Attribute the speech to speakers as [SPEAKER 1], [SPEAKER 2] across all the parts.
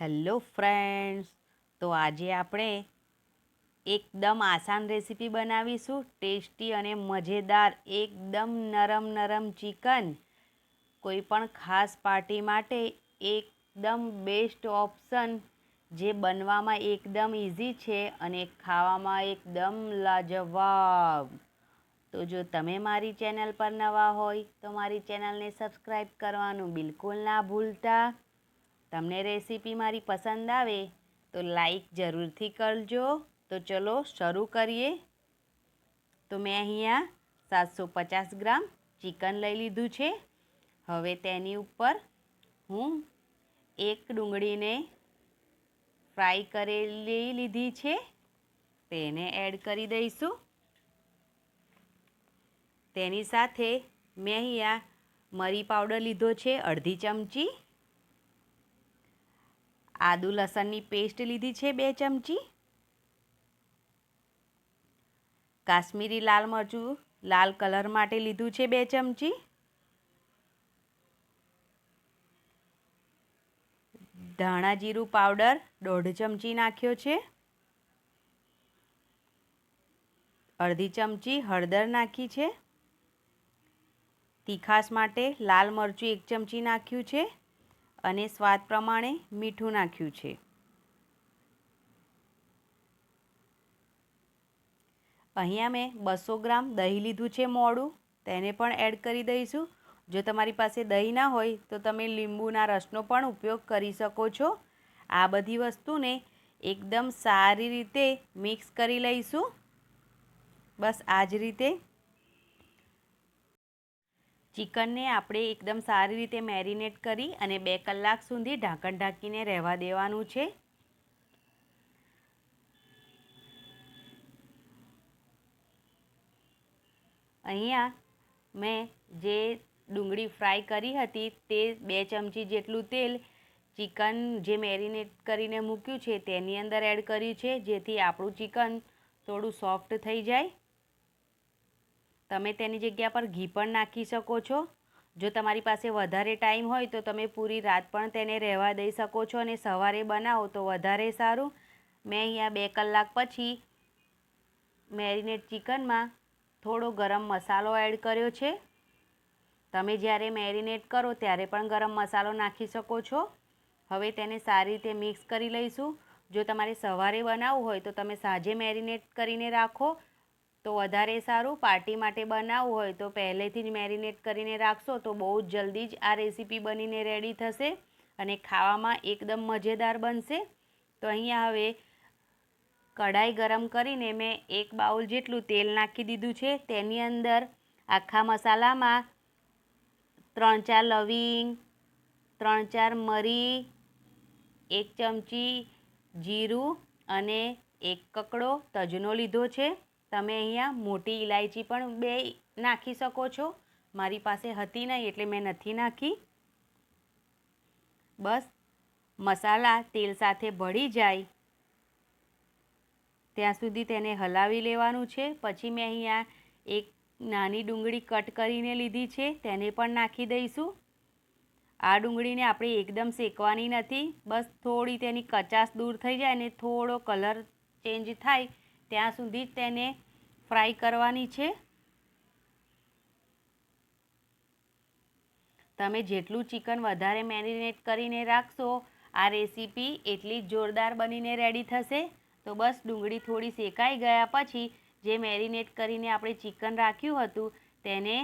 [SPEAKER 1] Hello friends, તો આજે આપણે એકદમ આસાન રેસીપી બનાવીશું, ટેસ્ટી અને મજેદાર, એકદમ નરમ નરમ ચિકન. કોઈ પણ ખાસ પાર્ટી માટે એકદમ બેસ્ટ ઓપ્શન, જે બનવામાં એકદમ ઇઝી છે અને ખાવામાં એકદમ લાજવાબ. તો જો તમે મારી ચેનલ પર નવા હોય, તો મારી ચેનલને સબસ્ક્રાઈબ કરવાનું બિલકુલ ના ભૂલતા. તમને રેસીપી મારી પસંદ આવે તો લાઈક જરૂરથી કરજો. તો ચલો શરૂ કરીએ. તો મેં અહીંયા સાતસો પચાસ ગ્રામ ચિકન લઈ લીધું છે. હવે તેની ઉપર હું એક ડુંગળીને ફ્રાય કરેલી લીધી છે. તેને એડ કરી દઈશું. તેની સાથે મેં અહીંયા મરી પાવડર લીધો છે, અડધી ચમચી. આદુ લસણની પેસ્ટ લીધી છે બે ચમચી. કાશ્મીરી લાલ મરચું લાલ કલર માટે લીધું છે બે ચમચી. ધાણા જીરું પાવડર દોઢ ચમચી નાખ્યો છે. અડધી ચમચી હળદર નાખી છે. તીખાસ માટે લાલ મરચું એક ચમચી નાખ્યું છે. અને સ્વાદ પ્રમાણે મીઠું નાખ્યું છે. અહીંયા મેં બસો ગ્રામ દહીં લીધું છે મોડું, તેને પણ એડ કરી દઈશું. જો તમારી પાસે દહીં ના હોય તો તમે લીંબુના રસનો પણ ઉપયોગ કરી શકો છો. આ બધી વસ્તુને એકદમ સારી રીતે મિક્સ કરી લઈશું. બસ આ જ રીતે ચિકનને આપણે એકદમ સારી રીતે મેરિનેટ કરી અને બે કલાક સુધી ઢાંકણ ઢાંકીને રહેવા દેવાનું છે. અહીંયા મેં જે ડુંગળી ફ્રાય કરી હતી તે બે ચમચી જેટલું તેલ ચિકન જે મેરિનેટ કરીને મૂક્યું છે તેની અંદર એડ કર્યું છે જેથી આપણું ચિકન થોડું સોફ્ટ થઈ જાય. તમે તેની જગ્યા પર ઘી પણ નાખી શકો છો. જો તમારી પાસે વધારે ટાઈમ હોય તો તમે પૂરી રાત પણ તેને રહેવા દઈ શકો છો અને સવારે બનાવો તો વધારે સારું. મેં અહીંયા બે કલાક પછી મેરિનેટ ચિકનમાં થોડો ગરમ મસાલો એડ કર્યો છે. તમે જ્યારે મેરિનેટ કરો ત્યારે પણ ગરમ મસાલો નાખી શકો છો. હવે તેને સારી રીતે મિક્સ કરી લઈશું. જો તમારે સવારે બનાવવું હોય તો તમે સાંજે મેરિનેટ કરીને રાખો. તો વધારે સારું, પાર્ટી માટે બનાવવું હોય તો પહેલેથી જ મેરિનેટ કરીને રાખશો તો બહુ જ જલ્દી જ આ રેસીપી બનીને રેડી થશે અને ખાવામાં એકદમ મજેદાર બનશે. તો અહીંયા હવે કઢાઈ ગરમ કરીને મેં એક બાઉલ જેટલું તેલ નાખી દીધું છે. તેની અંદર આખા મસાલામાં ત્રણ ચાર લવિંગ, ત્રણ ચાર મરી, એક ચમચી જીરું અને એક કકડો તજનો લીધો છે. તમે અહીંયા મોટી ઇલાયચી પણ બે નાખી શકો છો. મારી પાસે હતી નહીં એટલે મેં નથી નાખી. બસ, મસાલા તેલ સાથે ભળી જાય. ત્યાં સુધી તેને હલાવી લેવાનું છે. પછી મેં અહીંયા એક નાની ડુંગળી કટ કરીને લીધી છે. તેને પણ નાખી દઈશું. આ ડુંગળીને આપણે એકદમ શેકવાની નથી. બસ થોડી તેની કચાશ દૂર થઈ જાય અને થોડો કલર ચેન્જ થાય ત્યાં સુધી જ તેને ફ્રાય કરવાની છે. તમે જેટલું ચિકન વધારે મેરિનેટ કરીને રાખશો, આ રેસીપી એટલી જ જોરદાર બનીને રેડી થશે. તો બસ ડુંગળી થોડી શેકાઈ ગયા પછી જે મેરિનેટ કરીને આપણે ચિકન રાખ્યું હતું તેને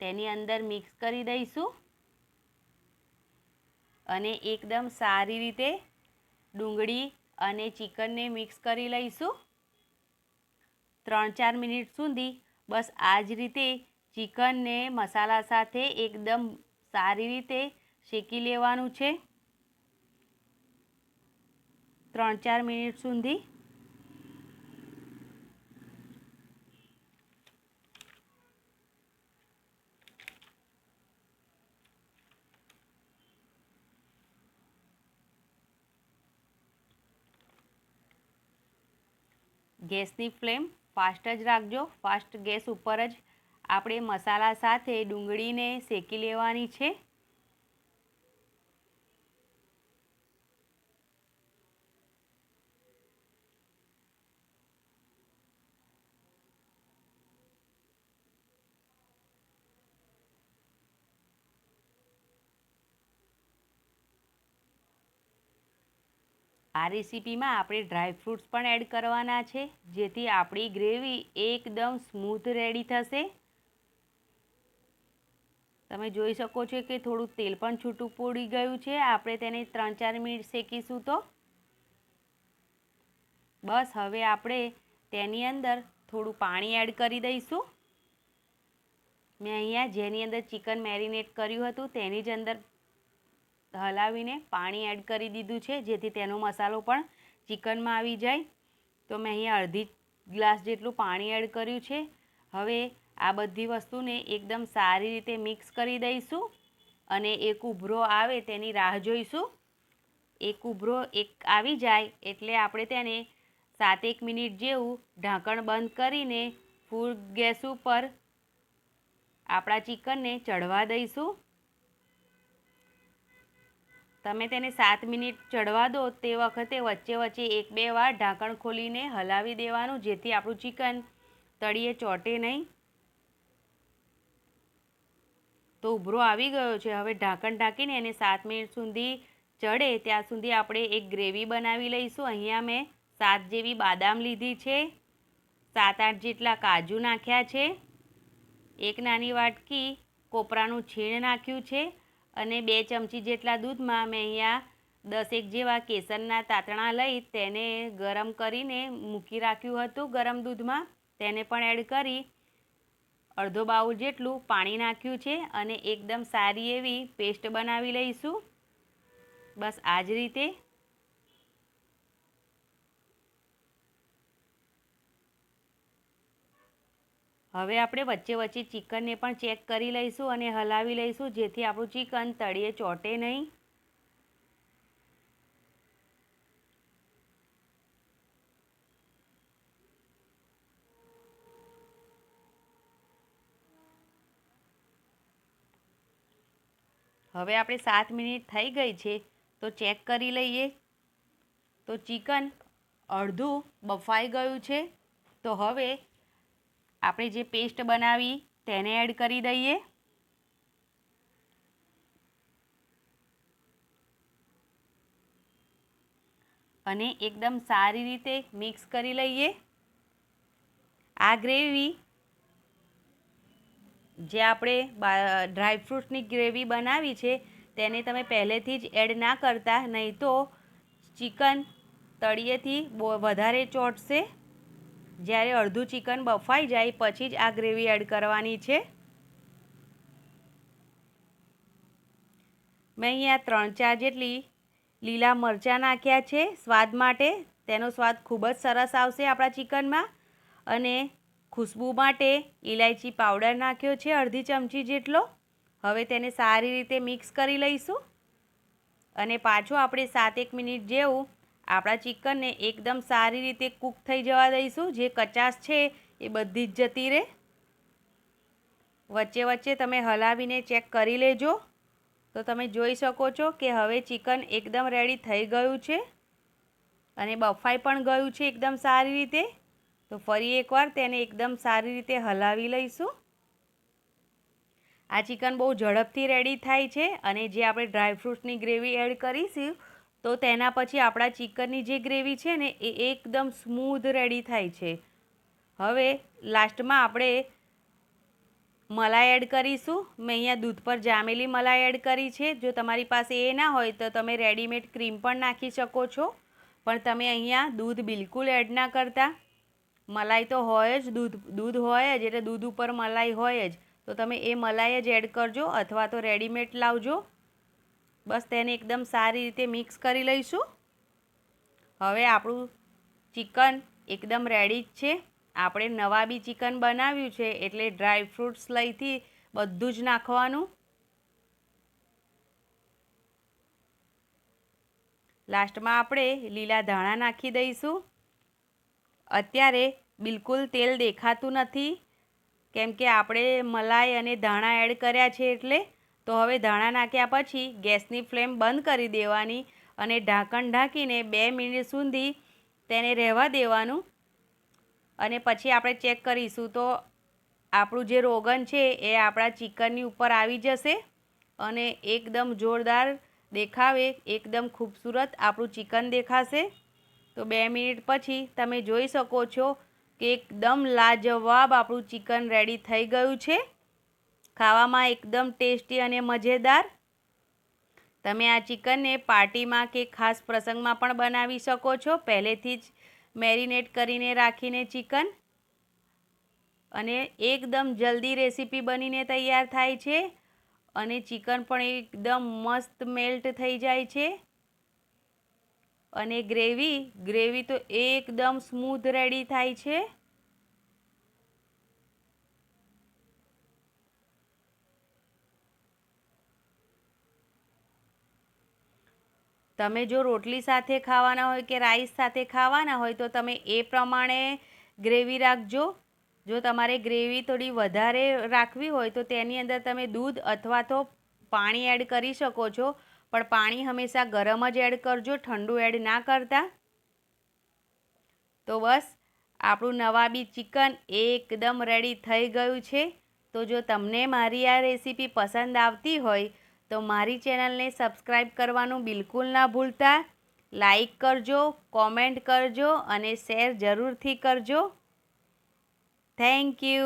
[SPEAKER 1] તેની અંદર મિક્સ કરી દઈશું. અને એકદમ સારી રીતે ડુંગળી અને ચિકનને મિક્સ કરી લઈશું. ત્રણ ચાર મિનિટ સુધી બસ આ જ રીતે ચિકનને મસાલા સાથે એકદમ સારી રીતે શેકી લેવાનું છે. ત્રણ ચાર મિનિટ સુધી. ગેસની ફ્લેમ ફાસ્ટ જ રાખજો. ફાસ્ટ ગેસ ઉપર જ આપણે મસાલા સાથે ડુંગળીને શેકી લેવાની છે. આ રેસીપીમાં આપણે ડ્રાય ફ્રૂટ્સ પણ એડ કરવાના છે, જેથી આપણી ગ્રેવી એકદમ સ્મૂથ રેડી થશે. તમે જોઈ શકો છો કે થોડું તેલ પણ છૂટું પડી ગયું છે. આપણે તેને ત્રણ ચાર મિનિટ શેકીશું તો. બસ, હવે આપણે તેની અંદર થોડું પાણી એડ કરી દઈશું. મેં અહીંયા જેની અંદર ચિકન મેરિનેટ કર્યું હતું, તેની જ અંદર હલાવીને પાણી એડ કરી દીધું છે, જેથી તેનો મસાલો પણ ચિકનમાં આવી જાય. તો મેં અહીંયા અડધી ગ્લાસ જેટલું પાણી એડ કર્યું છે. હવે આ બધી વસ્તુને એકદમ સારી રીતે મિક્સ કરી દઈશું અને એક ઉભરો આવે તેની રાહ જોઈશું. એક ઉભરો એક આવી જાય એટલે આપણે તેને સાતેક મિનિટ જેવું ઢાંકણ બંધ કરીને ફૂલ ગેસ ઉપર આપણા ચિકનને ચડવા દઈશું. તમે તેને સાત મિનિટ ચડવા દો તે વખતે વચ્ચે વચ્ચે એક બે વાર ઢાંકણ ખોલીને હલાવી દેવાનું, જેથી આપણું ચિકન તળીએ ચોટે નહીં. તો ઉભરો આવી ગયો છે. હવે ઢાંકણ ઢાંકીને એને સાત મિનિટ સુધી ચડે. ત્યાં સુધી આપણે એક ગ્રેવી બનાવી લઈશું. અહીંયા મેં સાત જેવી બાદામ લીધી છે. સાત આઠ જેટલા કાજુ નાખ્યા છે. એક નાની વાટકી કોપરાનું છીણ નાખ્યું છે. અને બે ચમચી જેટલા દૂધમાં મેં અહીંયા દસેક જેવા કેસરના તાતણા લઈ તેને ગરમ કરીને મૂકી રાખ્યું હતું ગરમ દૂધમાં. તેને પણ એડ કરી અડધો બાઉલ જેટલું પાણી નાખ્યું છે અને એકદમ સારી એવી પેસ્ટ બનાવી લઈશું. બસ આ જ રીતે હવે આપણે વચ્ચે વચ્ચે ચિકનને પણ ચેક કરી લઈશું અને હલાવી લઈશું, જેથી આપણું ચિકન તળીએ, ચોટે નહીં. હવે આપણે સાત મિનિટ થઈ ગઈ છે, તો ચેક કરી લઈએ. તો ચિકન અડધું બફાઈ ગયું છે, તો હવે આપણે જે પેસ્ટ બનાવી તેને એડ કરી દઈએ. અને એકદમ સારી રીતે મિક્સ કરી લઈએ. આ ગ્રેવી જે આપણે ડ્રાયફ્રૂટની ગ્રેવી બનાવી છે, તેને તમે પહેલેથી જ એડ ના કરતા, નહીં તો ચિકન તળિયેથી વધારે ચોટશે. જ્યારે અડધું ચિકન બફાઈ જાય, પછી જ આ ગ્રેવી એડ કરવાની છે. મેં અહીંયા ત્રણ ચાર જેટલી લીલા મરચાં નાખ્યા છે સ્વાદ માટે. તેનો સ્વાદ ખૂબ જ સરસ આવશે આપણા ચિકનમાં. અને ખુશ્બુ માટે ઇલાયચી પાવડર નાખ્યો છે અડધી ચમચી જેટલો. હવે તેને સારી રીતે મિક્સ કરી લઈશું. અને પાછું આપણે સાત એક મિનિટ જેવું આપણા ચિકનને એકદમ સારી રીતે કૂક થઈ જવા દઈશું. જે કચાશ છે એ બધી જ જતી રહે. વચ્ચે વચ્ચે તમે હલાવીને ચેક કરી લેજો. તો તમે જોઈ શકો છો કે હવે ચિકન એકદમ રેડી થઈ ગયું છે. અને બફાઈ પણ ગયું છે એકદમ સારી રીતે. તો ફરી એકવાર તેને એકદમ સારી રીતે હલાવી લઈશું. આ ચિકન બહુ ઝડપથી રેડી થાય છે અને જે આપણે ડ્રાયફ્રૂટ્સની ગ્રેવી એડ કરીશું તો તેના પછી આપણા ચિકનની જે ગ્રેવી છે ને, એ એકદમ સ્મૂધ રેડી થાય છે. હવે લાસ્ટમાં આપણે મલાઈ એડ કરીશું. મેં અહીંયા દૂધ પર જામેલી મલાઈ એડ કરી છે. જો તમારી પાસે એ ના હોય તો તમે રેડીમેડ ક્રીમ પણ નાખી શકો છો. પણ તમે અહીંયા દૂધ બિલકુલ એડ ના કરતા. મલાઈ તો હોય જ, દૂધ દૂધ હોય જ, એટલે દૂધ ઉપર મલાઈ હોય જ. તો તમે એ મલાઈ જ એડ કરજો અથવા તો રેડીમેડ લાવજો. બસ તેને એકદમ સારી રીતે મિક્સ કરી લઈશું. હવે આપણું ચિકન એકદમ રેડી જ છે. આપણે નવા બી ચિકન બનાવ્યું છે એટલે ડ્રાય ફ્રૂટ્સ લઈથી બધું જ નાખવાનું. લાસ્ટમાં આપણે લીલા ધાણા નાખી દઈશું. અત્યારે બિલકુલ તેલ દેખાતું નથી. કેમ કે આપણે મલાઈ અને ધાણા એડ કર્યા છે એટલે તો હવે ધાણા નાખ્યા પછી ગેસની ફ્લેમ બંધ કરી દેવાની અને ઢાંકણ ઢાંકીને બે મિનિટ સુધી તેને રહેવા દેવાનું. અને પછી આપણે ચેક કરીશું તો આપણું જે રોગન છે એ આપણા ચિકનની ઉપર આવી જશે અને એકદમ જોરદાર દેખાવે, એકદમ ખૂબસૂરત આપણું ચિકન દેખાશે. તો બે મિનિટ પછી તમે જોઈ શકો છો કે એકદમ લાજવાબ આપણું ચિકન રેડી થઈ ગયું છે. ખાવામાં એકદમ ટેસ્ટી અને મજેદાર. તમે આ ચિકનને પાર્ટીમાં કે ખાસ પ્રસંગમાં પણ બનાવી શકો છો. પહેલેથી જ મેરિનેટ કરીને રાખીને ચિકન. અને એકદમ જલ્દી રેસીપી બનીને તૈયાર થાય છે. અને ચિકન પણ એકદમ મસ્ત મેલ્ટ થઈ જાય છે. અને ગ્રેવી ગ્રેવી તો એકદમ સ્મૂથ રેડી થાય છે. તમે જો રોટલી સાથે ખાવાના હોય કે રાઈસ સાથે ખાવાના હોય, તો તમે એ પ્રમાણે ગ્રેવી રાખજો. જો તમારે ગ્રેવી થોડી વધારે રાખવી હોય, તો તેની અંદર તમે દૂધ અથવા તો પાણી એડ કરી શકો છો. પણ પાણી હંમેશા ગરમ જ એડ કરજો, ઠંડુ એડ ના કરતા. તો બસ, આપણું નવાબી ચિકન એકદમ રેડી થઈ ગયું છે. તો જો તમને મારી આ રેસીપી પસંદ આવતી હોય તો મારી ચેનલને સબસ્ક્રાઈબ કરવાનું બિલકુલ ના ભૂલતા. લાઈક કરજો, કોમેન્ટ કરજો અને શેર જરૂરથી કરજો. Thank you.